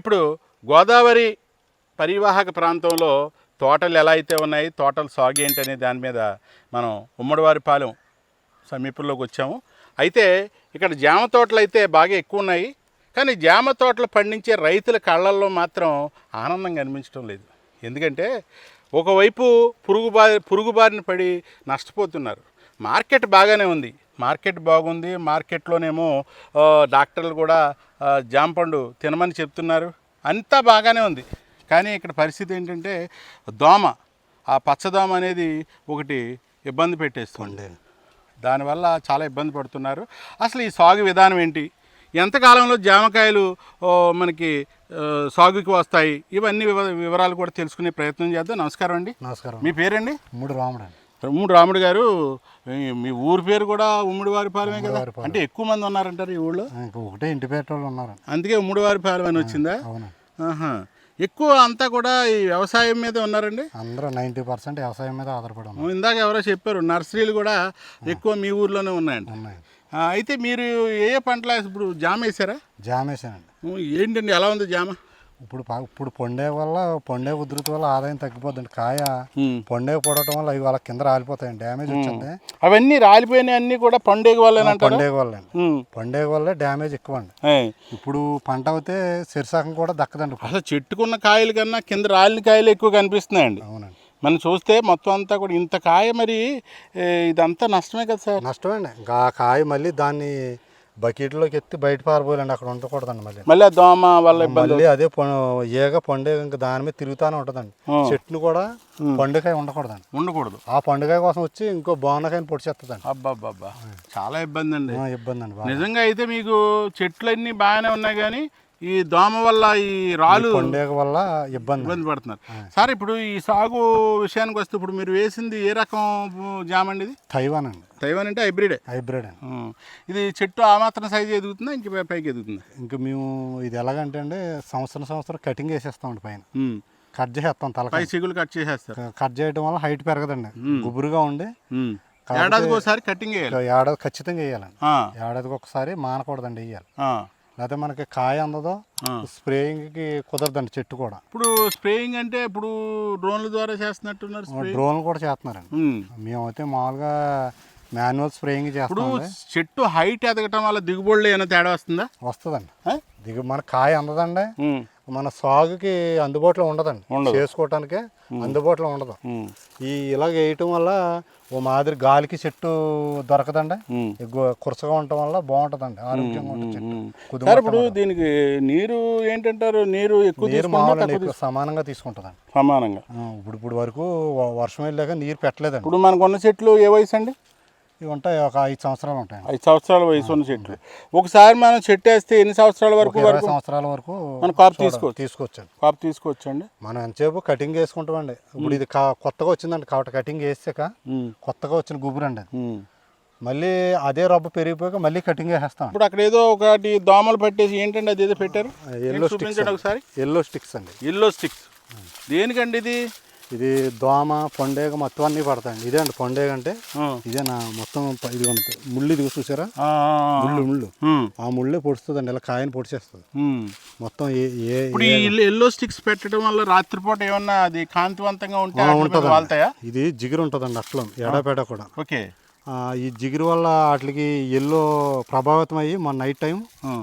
ఇప్పుడు గోదావరి పరివాహక ప్రాంతంలో తోటలు ఎలా అయితే ఉన్నాయి తోటల సాగు ఏంటి అనే దాని మీద మనం ఉమ్మడివారిపాలెం సమీపంలోకి వచ్చాము. అయితే ఇక్కడ జామ తోటలు అయితే బాగా ఎక్కువ ఉన్నాయి కానీ జామ తోటలు పండించే రైతుల కళ్ళల్లో మాత్రం ఆనందం కనిపించడం లేదు. ఎందుకంటే ఒకవైపు పురుగు బారి పురుగు బారిన పడి నష్టపోతున్నారు. మార్కెట్ బాగానే ఉంది మార్కెట్ బాగుంది. మార్కెట్లోనేమో డాక్టర్లు కూడా ఆ, జామ పండు తినమని చెప్తున్నారు. అంతా బాగానే ఉంది. కానీ ఇక్కడ పరిస్థితి ఏంటంటే దోమ. ఆ పచ్చదోమ అనేది ఒకటి ఇబ్బంది పెట్టేస్తుంది. దానివల్ల చాలా ఇబ్బంది పడుతున్నారు. అసలు ఈ సాగు విధానం ఏంటి? ఎంతకాలంలో జామకాయలు మనకి సాగుకి వస్తాయి? ఇవన్నీ వివ- వివరాలు కూడా తెలుసుకునే ప్రయత్నం చేద్దాం. నమస్కారం అండి. నమస్కారం. మీ పేరండి? మూడు రాముడు అండి ఉమ్ముడు రాముడు గారు మీ- ఊరి పేరు కూడా ఉమ్ముడి వారిపాలెమే కదా? ఉమ్ముడివారిపాలెం. అంటే ఎక్కువ మంది ఉన్నారంటారు ఈ ఊళ్ళో? ఒకటే ఇంటి పేటోళ్ళు ఉన్నారు. అందుకే ఉమ్ముడి వారిపాలెం అని వచ్చిందా? ఆహా. ఎక్కువ అంతా కూడా ఈ వ్యవసాయం మీద ఉన్నారండి? అందరూ నైంటీ పర్సెంట్ వ్యవసాయం మీద ఆధారపడి ఉన్నారు. ఇందాక ఎవరో చెప్పారు నర్సరీలు కూడా ఎక్కువ మీ ఊర్లోనే ఉన్నాయండి అయితే మీరు ఏ ఏ పంటలు ఇప్పుడు జామ వేసారా? జామ వేసానండి. ఏంటండి ఎలా ఉంది జామ? ఇప్పుడు పా- ఇప్పుడు పొండే వల్ల పొండే ఉధృతి వల్ల ఆదాయం తగ్గిపోద్దండి. కాయ. పొండే పడటం వల్ల అవి వాళ్ళ కింద రాలిపోతాయండి డ్యామేజ్ వచ్చింది. అవన్నీ రాలిపోయినాయి అన్నీ కూడా పండుగ పొండే వల్ల అండి. ఉమ్. పొండే వల్ల డ్యామేజ్ ఎక్కువ అండి ఏయ్. ఇప్పుడు పంట అయితే శిరసాకం కూడా దక్కదండి ఇప్పుడు. అసలు చెట్టుకున్న కాయలు కన్నా కింద రాలిన కాయలు ఎక్కువ కనిపిస్తున్నాయండి. అవునండి. మనం చూస్తే మొత్తం అంతా కూడా ఇంత కాయ మరి ఏ, ఇదంతా నష్టమే కదా సార్? నష్టమండి. ఇంకా ఆ కాయ మళ్ళీ దాన్ని బకెట్లోకి ఎత్తి బయట పారిపోయాలండి అక్కడ ఉండకూడదండి మళ్ళీ. మళ్ళీ దోమ వల్ల మళ్ళీ అదే ఏగ పండుగ ఇంకా దాని మీద తిరుగుతానే ఉంటుందండి. చెట్టును కూడా పండుగ ఉండకూడదండి. ఉండకూడదు. ఆ పండుగ కోసం వచ్చి ఇంకో బోనకాయని పొడిచేస్తుందండి అబ్బాబ్బాబ్బా. చాలా ఇబ్బంది అండి ఇబ్బంది అండి నిజంగా అయితే మీకు చెట్లన్నీ బాగానే ఉన్నాయి కానీ ఈ దోమ వల్ల ఈ రాళ్ళు పండుగ వల్ల ఇబ్బంది. ఇబ్బంది పడుతున్నారు. సార్ ఇప్పుడు ఈ సాగు విషయానికి వస్తే ఇప్పుడు మీరు వేసింది ఏ రకం జామండి ఇది? తైవాన్ అండి. తైవాన్ అంటే హైబ్రిడే. హైబ్రిడ్ అండి. ఇది చెట్టు ఆ మాత్రం సైజు ఎదుగుతుందా ఇంక పై- పైకి ఎదుగుతుందా? ఇంకా మేము ఇది ఎలాగంటే అండి సంవత్సరం సంవత్సరం కటింగ్ వేసేస్తామండి పైన. కట్ చేసేస్తాం పై తలకాయ చిగులు కట్ చేసేస్తారు. కట్ చేయడం వల్ల హైట్ పెరగదండి. గుబురుగా ఉండి ఏడాదికి ఒకసారి కటింగ్ వేయాలి. ఏడాది ఖచ్చితంగా వేయాలండి. ఏడాదికి ఒకసారి మానకూడదండి వేయాలి. లేకపోతే మనకి కాయ అందదో. స్ప్రేయింగ్కి కుదరదండి చెట్టు కూడా. ఇప్పుడు స్ప్రేయింగ్ అంటే ఇప్పుడు డ్రోన్ల ద్వారా చేస్తున్నట్టున్నారు డ్రోన్లు కూడా చేస్తున్నారండి. మేమైతే మామూలుగా మాన్యువల్ స్ప్రేయింగ్ ఇప్పుడు చెట్టు హైట్ ఎదగటం వల్ల దిగుబడులు ఏమైనా తేడా వస్తుందా? వస్తుందండి? దిగు మన కాయ అందదండి. మన సాగుకి అందుబాటులో ఉండదండి. ఉండదు. చేసుకోవటానికి అందుబాటులో ఉండదు. ఈ ఇలాగ వేయటం వల్ల ఓ మాదిరి గాలికి చెట్టు దొరకదండి. ఎక్కువ కురసగా ఉండటం వల్ల బాగుంటుందండి. ఆరోగ్యంగా ఉంటుంది చెట్టు. కుదుమ సార్ ఇప్పుడు దీనికి నీరు ఏంటంటారు? నీరు ఎక్కువ నీరు మామూలు తక్కువ ఎక్కువ సమానంగా తీసుకుంటుందండి? సమానంగా. ఆ, ఇప్పుడు ఇప్పుడు వరకు వ- వర్షం వెళ్ళాక నీరు పెట్టలేదండి. ఇప్పుడు మనకు ఉన్న చెట్లు ఏ వయసు అండి? ఇవి ఉంటాయి ఒక ఐదు సంవత్సరాలు ఉంటాయండి. ఐదు సంవత్సరాల వయసు ఉన్న చెట్లు. ఒకసారి మనం చెట్టు వేస్తే ఎన్ని సంవత్సరాల వరకు వరకు సంవత్సరాల వరకు మనం కాపు చూడ- తీసుకోవచ్చు. తీసుకోవచ్చండి కాపు తీసుకోవచ్చండి మనం ఎంతసేపు కటింగ్ వేసుకుంటామండి ఇప్పుడు ఇది కొత్తగా వచ్చిందండి కాబట్టి కటింగ్ వేసాక. కొత్తగా వచ్చిన గుబురండి అది. మళ్ళీ అదే రబ్బ పెరిగిపోయాక మళ్ళీ కటింగ్ వేసేస్తాం ఇప్పుడు అక్కడ ఏదో ఒకటి దోమలు పట్టేసి ఏంటండి అది ఏదో పెట్టారు? ఎల్లో చూపించండి ఒకసారి? ఎల్లో స్టిక్స్ అండి. ఎల్లో స్టిక్స్ దేనికండి ఇది? ఇది దోమ పొండేగ మొత్తం అన్నీ పడతాయండి. ఇదే అండి పొండేగ అంటే. ఇదే నా మొత్తం ఇది ఉంటుంది ముళ్ళు ఇది చూసారా. ముళ్ళు ముళ్ళు. ఆ ముళ్ళే పొడుస్తుందండి. ఇలా కాయని పొడిచేస్తుంది. మొత్తం ఏ ఎల్లో స్టిక్స్ పెట్టడం వల్ల రాత్రిపూట ఏమన్నా అది కాంతివంతంగా ఉంటే ఇది జిగురు ఉంటుందండి అట్లం ఎడాపేట కూడా. ఓకే. ఈ జిగురు వల్ల వాటికి ఎల్లో ప్రభావితం అయ్యి మన నైట్ టైం.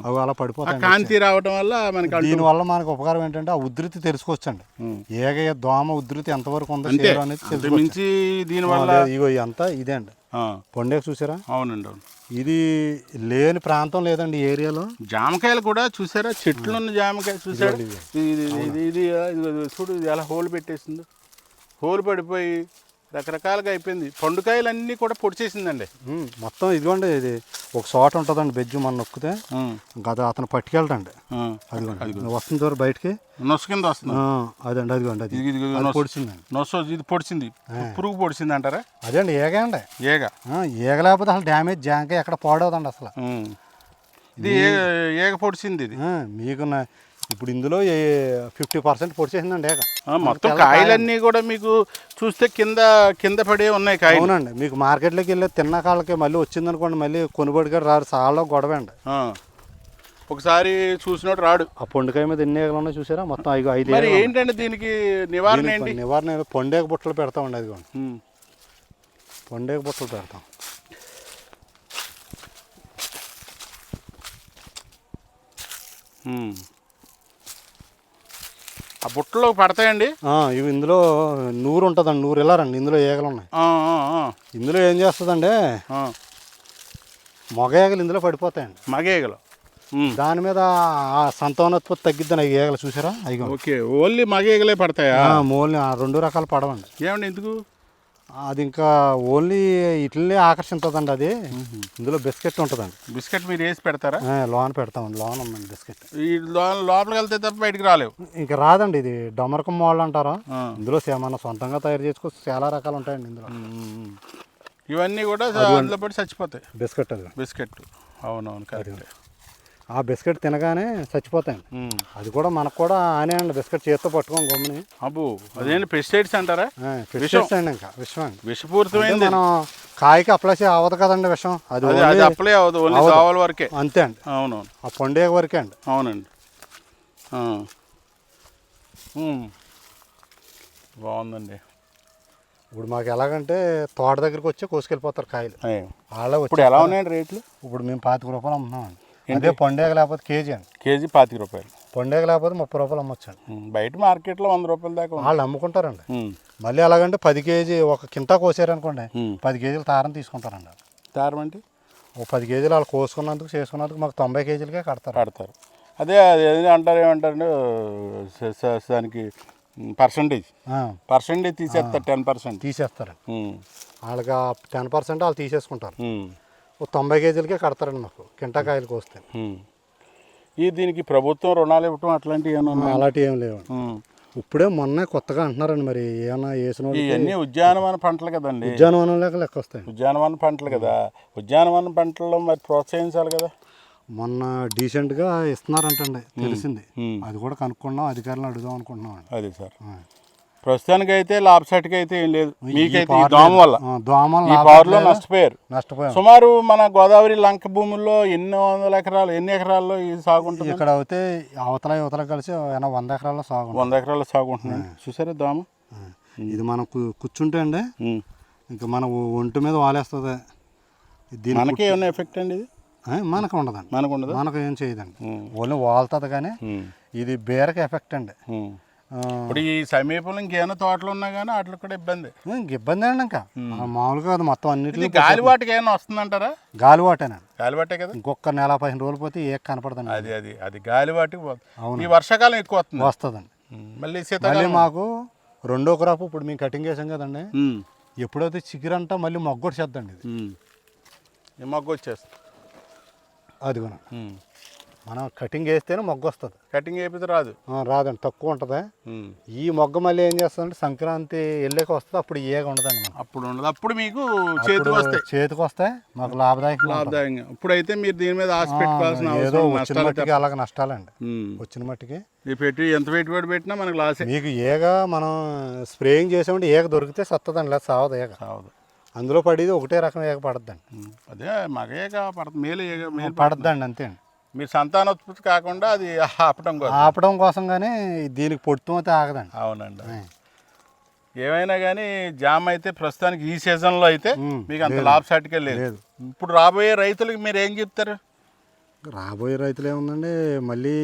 అవి అలా పడిపోతాయి కాంతి రావడం వల్ల మనకి అడ్డు- దీనివల్ల మనకు ఉపకారం ఏంటంటే ఆ ఉధృతి తెలుసుకోవచ్చండి. ఏగ దోమ ఉధృతి ఎంతవరకు ఉందో అనేది తెలుసుకోవచ్చు దీనివల్ల ఇగో అంతా ఇదే అండి ఆ, పొండేక చూసారా అవునండి అవును ఇది లేని ప్రాంతం లేదండి ఏరియాలో జామకాయలు కూడా చూసారా చెట్లు ఉన్న జామకాయ చూసారా ఇది ఇది చూడు ఇది ఎలా హోల్ పెట్టేసిందో హోల్ పడిపోయి రకరకాలుగా అయిపోయింది. పండుకాయలు అన్నీ కూడా పొడిచేసిందండి ఉమ్, మొత్తం ఇదిగోండి ఇది ఒక చోట ఉంటుందండి బెజ్జు మనం నొక్కితే. అది అతను పట్టుకెళ్ళటండి అదిగోండి వస్తుంది చూడు బయటికి. నొస కింద వస్తుంది. అదండి అదిగోండి అది. ఇది-. పొడిచిందండి నొస. ఇది పొడిచింది పురుగు పొడిచింది అంటారా? అదే అండి ఏగ అండి. ఏగ. ఏగ లేకపోతే అసలు డ్యామేజ్ జాంకాయ ఎక్కడ పాడవదండి అసలు. ఇది ఏగ పొడిచింది ఇది. మీకు ఇప్పుడు ఇందులో ఫిఫ్టీ పర్సెంట్ పొడిచేసిందండి మొత్తం కాయలన్నీ కూడా మీకు చూస్తే కింద కింద పడే ఉన్నాయి కాయలు. అవునండి మీకు మార్కెట్లోకి వెళ్ళి తిన్న కాళ్ళకి మళ్ళీ వచ్చిందనుకోండి మళ్ళీ కొనుబడి గారు రారు చాలా గొడవ అండి. ఒకసారి చూసినట్టు రాడు. ఆ పొండుకాయ మీద ఎన్ని ఏగలు ఉన్నాయి చూసారా? మొత్తం ఐదు ఐదు మరి ఏగలు ఏంటంటే దీనికి నివారణ. ఏంటి? నివారణ పొండేక బుట్టలు పెడతామండి అది. పొండేక బుట్టలు పెడతాం. ఉమ్. ఆ బుట్టలో పడతాయండి? ఇవి ఇందులో నూరు ఉంటుందండి నూరు వెళ్ళారండి ఇందులో ఏగలు ఉన్నాయి. ఇందులో ఏం చేస్తుందంటే ఆ. మగ ఏగలు ఇందులో పడిపోతాయండి. మగేగలు ఉమ్. దాని మీద ఆ సంతానోత్పత్తి తగ్గిద్దని అవి ఏగలు చూసారా? అవి ఓకే ఓన్లీ మగేగలే పడతాయా? మూలని ఆ రెండు రకాలు పడవండి. ఏమండి ఎందుకు? అది ఇంకా ఓన్లీ ఇట్లనే ఆకర్షించదండి అది. ఇందులో బిస్కెట్ ఉంటుందండి. బిస్కెట్ మీరు వేసి పెడతారా? లోన పెడతామండి లోన ఉందండి బిస్కెట్. ఈ లోపలికి వెళ్తే తప్ప బయటికి రాలేవు. ఇంకా రాదండి ఇది డొమరకం మోడల్ అంటారా. ఇందులో మనం సొంతంగా తయారు చేసుకోవచ్చు చాలా రకాలు ఉంటాయండి ఇందులో. ఇవన్నీ కూడా అందులో పడి చచ్చిపోతాయి. బిస్కెట్ అది. బిస్కెట్. అవునవును కరెక్ట్. ఆ బిస్కెట్ తినగానే చచ్చిపోతాయండి. అది కూడా మనకు కూడా ఆనే అండి బిస్కెట్ చేత్తో పట్టుకోం గమ్ముని. అబ్బు అదేంటి పెస్టిసైడ్స్ అంటారా? విషం. అండి ఇంకా విషం అండి. విషపూరితమైంది మనం కాయకి అప్లై చేయ అవ్వదు కదండి విషం. అది అప్లై అవ్వదు ఓన్లీ. కావాలి వరకే. అంతే అండి. అవునవును. ఆ పండుగ వరకే అండి. అవునండి. బాగుందండి. ఇప్పుడు మాకు ఎలాగంటే తోట దగ్గరికి వచ్చి కోసుకెళ్ళిపోతారు కాయలు. వచ్చి ఇప్పుడు ఎలా ఉన్నాయండి రేట్లు? ఇప్పుడు మేము పాతిక రూపాయలు అమ్ముతున్నామండి. అదే పండుగ లేకపోతే కేజీ అండి. కేజీ పాతిక రూపాయలు. పండుగ లేకపోతే ముప్పై రూపాయలు అమ్మొచ్చండి. బయట మార్కెట్లో వంద రూపాయల దాకా. వాళ్ళు అమ్ముకుంటారండి. మళ్ళీ ఎలాగంటే పది కేజీ ఒక కింటా కోసారనుకోండి. పది కేజీలు తారం తీసుకుంటారండి. దారం అంటే? ఓ పది కేజీలు వాళ్ళు కోసుకున్నందుకు చేసుకున్నందుకు మాకు తొంభై కేజీలకే కడతారు. కడతారు. అదే అది అంటారు ఏమంటారు స- స- దానికి పర్సంటేజ్ పర్సంటేజ్ తీసేస్తారు టెన్ పర్సెంట్ తీసేస్తారు. వాళ్ళకి టెన్ పర్సెంట్ వాళ్ళు తీసేసుకుంటారు. ఓ తొంభై కేజీలకే కడతారండి మాకు కింటా కాయలు కోస్తే. ఈ దీనికి ప్రభుత్వం రుణాలు ఇవ్వటం అట్లాంటివి ఏమైనా ఉన్నాయా? అలాంటివి ఏం లేవండి. ఉమ్. ఇప్పుడే మొన్న కొత్తగా అంటున్నారండి మరి ఏమైనా వేసిన ఇవన్నీ ఉద్యానవన పంటలు కదండి. ఉద్యానవనం లేక లెక్క వస్తాయండి. ఉద్యానవన పంటలు కదా. ఉద్యానవన పంటల్లో మరి ప్రోత్సహించాలి కదా? మొన్న డీసెంట్గా ఇస్తున్నారంటండి తెలిసింది. అది కూడా కనుక్కున్నాం అధికారులను అడుగుదాం అనుకుంటున్నాం అండి. అది సార్. ప్రస్తుతానికి అయితే లాభసాటికి అయితే ఏం లేదు. మీకైతే ఈ దోమ వల్ల. దోమలు ఈ పారులో. నష్టపోయారు. నష్టపోయాం. సుమారు మన గోదావరి లంక భూముల్లో ఎన్ని వందల ఎకరాలు ఎన్ని ఎకరాల్లో ఈ సాగు ఉంటుంది ఇక్కడ అయితే అవతల యువతల కలిసి ఏమైనా వంద ఎకరాల్లో సాగు. వంద ఎకరాల సాగు ఉంటుంది చూసారా దోమ? ఇది మనం కూర్చుంటే అండి. ఇంకా మన ఒంటి మీద వాలేస్తుంది. దీని మనకి ఏమైనా ఎఫెక్ట్ అండి ఇది? మనకు ఉండదండి. మనకు ఉండదు? మనకు ఏం చేయదండి. ఓన్లీ వాలుతుంది కానీ ఇది బేరకి ఎఫెక్ట్ అండి. ఇప్పుడు ఈ సమీపంలో ఇంకేమైనా తోటలు ఉన్నా కానీ వాటికి కూడా ఇబ్బంది. ఇంక ఇబ్బంది అండి ఇంకా. మామూలుగా అది మొత్తం ఇది అన్నిటిలో గాలివాటికి ఏమైనా వస్తుందంటారా? గాలివాటేనండి గాలివాటే కదా? ఇంకొక నెల పదిహేను రోజులు పోతే ఏ కనపడదండి. అది అది అది గాలివాటికి పోతుంది. ఈ వర్షాకాలం ఎక్కువ వస్తుంది. వస్తుందండి. మళ్ళీ మళ్ళీ మాకు రెండో క్రాప్ ఇప్పుడు మేము కటింగ్ చేసాం కదండి. ఎప్పుడైతే చిగురంతా మళ్ళీ మొగ్గొట్టి చేద్దండి ఇది. ఉమ్. ఈ మొగ్గ వచ్చేస్తుంది. అదిగోనండి. ఉమ్. మనం కటింగ్ వేస్తేనే మొగ్గ వస్తుంది. కటింగ్ అయిపోతే రాదు. రాదండి తక్కువ ఉంటుంది. ఈ మొగ్గ మళ్ళీ ఏం చేస్తుందంటే సంక్రాంతి వెళ్ళాక వస్తుంది అప్పుడు ఏగ ఉండదండి మనకు అప్పుడు ఉండదు. అప్పుడు మీకు చేతికి వస్తాయి. చేతికి వస్తే మాకు లాభదాయకంగా ఉంటుంది. లాభదాయంగా. ఇప్పుడైతే మీరు దీని మీద ఆశ పెట్టుకోవాల్సిన ఏదో వచ్చిన మట్టికి అలాగ నష్టాలండి. వచ్చిన మట్టికి. పెట్టి ఎంత పెట్టుబడి పెట్టినా మనకు లాసే. మీకు ఏగ మనం స్ప్రేయింగ్ చేసామంటే ఏగ దొరికితే సత్తదండి లేదా సావదు ఏగ. సావదు. అందులో పడేది ఒకటే రకం ఏగ పడద్దండి. అదే మగేగా పడుతుంది మేలు ఏగ- మేలు పడద్దండి అంతే అండి. మీరు సంతానోత్పత్తి కాకుండా అది ఆపటం కోసం. ఆపడం కోసం కానీ దీనికి పొడుతూ అయితే ఆగదండి. అవునండి. ఏమైనా కానీ జామ్ అయితే ప్రస్తుతానికి ఈ సీజన్లో అయితే మీకు అంత లాభసాటికే లేదు. లేదు. ఇప్పుడు రాబోయే రైతులకు మీరు ఏం చెప్తారు? రాబోయే రైతులు ఏముందండి? మళ్ళీ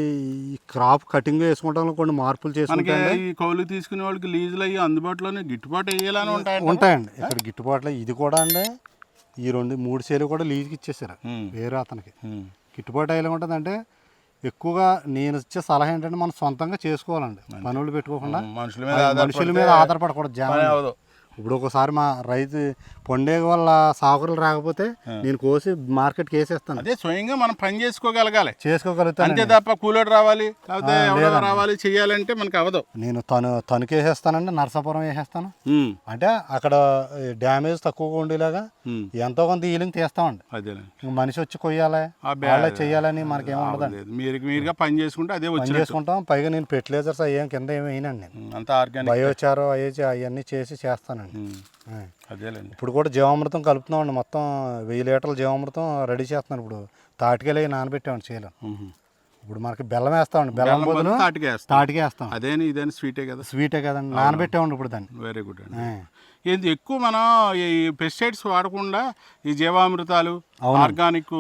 ఈ క్రాప్ కటింగ్ వేసుకుంటాం కొన్ని మార్పులు చేసుకుంటే ఈ కౌలు తీసుకునే వాళ్ళకి లీజులు అయ్యి అందుబాటులోనే గిట్టుబాటు వేయాలని ఉంటాయండి ఉంటాయండి. ఇక్కడ గిట్టుబాటులో ఇది కూడా అండి. ఈ రెండు మూడు సేలు కూడా లీజ్కి ఇచ్చేసారు. వేరే అతనికి. గిట్టుబాటు అయ్యేలా ఉంటుందంటే ఎక్కువగా నేను ఇచ్చే సలహా ఏంటంటే మనం సొంతంగా చేసుకోవాలండి. పనులు పెట్టుకోకుండా మనుషుల మీద మనుషుల మీద ఆధారపడకూడదు జనం ఇప్పుడు ఒకసారి మా రైతు పండగ వల్ల సాగులు రాకపోతే నేను కోసి మార్కెట్కి వేసేస్తాను అదే స్వయంగా మనం పని చేసుకోగలగాలి. చేసుకోగలుగుతాను అంతే తప్ప కూలోడు రావాలి లేకపోతే ఎవరో రావాలి చేయాలంటే మనకు అవదు. నేను తను తణుకు వేసేస్తానండి నరసాపురం వేసేస్తాను. అంటే అక్కడ డ్యామేజ్ తక్కువగా ఉండేలాగా. ఎంతో కొంత హీలింగ్ తీస్తామండి. ఇంక మనిషి వచ్చి కొయ్యాలి వాళ్ళే చెయ్యాలని మనకేం ఉండదండి. లేదు. మీరు మీరుగా పని చేసుకుంటే అదే పని వచ్చినట్టు. చేసుకుంటాం. పైగా నేను ఫెర్టిలైజర్స్ అయ్యాం కింద ఏమి వేయనండి నేను. ఉమ్. అంతా ఆర్గానిక్ బయోచారం అయ్యే అవన్నీ చేసి చేస్తానండి. ఆ. అదేలేండి. ఇప్పుడు కూడా జీవామృతం కలుపుతున్నామండి మొత్తం వెయ్యి లీటర్ల జీవామృతం రెడీ చేస్తున్నాను ఇప్పుడు తాటికెళ్ళి నానబెట్టామండి చేయలేం ఉహు. ఇప్పుడు మనకి బెల్లం వేస్తామండి. బెల్లం బదులు బదులు తాటికి వేస్తాం. తాటికే వేస్తాం. అదేని ఇదేని స్వీటే కదా? స్వీటే కదండి. నానబెట్టామండి ఇప్పుడు దాన్ని. వెరీ గుడ్ అండి. ఎక్కువ మనం ఈ పెస్టిసైడ్స్ వాడకుండా ఈ జీవామృతాలు ఆర్గానిక్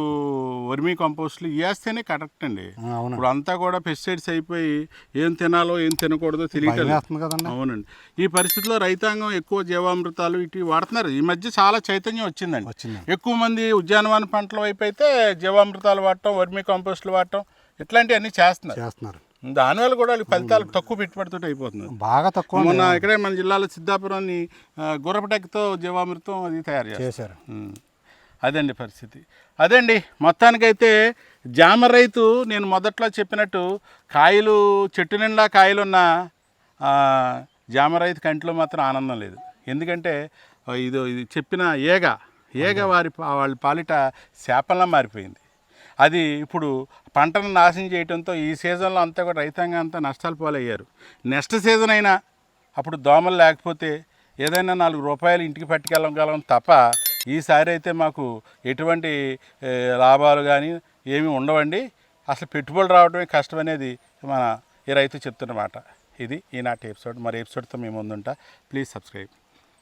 వర్మీ కంపోస్ట్లు వేస్తేనే కరెక్ట్ అండి. ఇప్పుడు అంతా కూడా పెస్టిసైడ్స్ అయిపోయి ఏం తినాలో ఏం తినకూడదో తెలియటం కదండి. అవునండి. ఈ పరిస్థితిలో రైతాంగం ఎక్కువ జీవామృతాలు ఇటు వాడుతున్నారు. ఈ మధ్య చాలా చైతన్యం వచ్చిందండి. వచ్చిందండి. ఎక్కువ మంది ఉద్యానవన పంటల వైపు అయితే జీవామృతాలు వాడటం వర్మీ కంపోస్ట్లు వాడటం ఇట్లాంటివన్నీ చేస్తున్నారు. చేస్తున్నారు. దానివల్ల కూడా వాళ్ళకి ఫలితాలు తక్కువ పెట్టుబడితో అయిపోతుంది. బాగా తక్కువ. మొన్న ఇక్కడే మన జిల్లాలో సిద్ధాపురాన్ని గుర్రపటెక్తో జీవామృతం అది తయారు చేశారు. అదండి పరిస్థితి. అదండి మొత్తానికైతే జామ రైతు నేను మొదట్లో చెప్పినట్టు కాయలు చెట్టు నిండా కాయలున్న జామ రైతు కంటిలో మాత్రం ఆనందం లేదు. ఎందుకంటే ఇది ఇది చెప్పిన ఏగ ఏగ వారి వాళ్ళ పాలిట శాపంలా మారిపోయింది. అది ఇప్పుడు పంటను నాశనం చేయడంతో ఈ సీజన్లో అంతా కూడా రైతాంగం అంతా నష్టాలు పాలయ్యారు. నెక్స్ట్ సీజన్ అయినా అప్పుడు దోమలు లేకపోతే ఏదైనా నాలుగు రూపాయలు ఇంటికి పట్టుకెళ్ళగలం తప్ప ఈసారి అయితే మాకు ఎటువంటి లాభాలు కానీ ఏమీ ఉండవండి. అసలు పెట్టుబడులు రావడమే కష్టం అనేది మన ఈ రైతు చెప్తున్నమాట ఇది ఈనాటి ఎపిసోడ్. మరి ఎపిసోడ్తో మేము ముందుంటా. Please subscribe.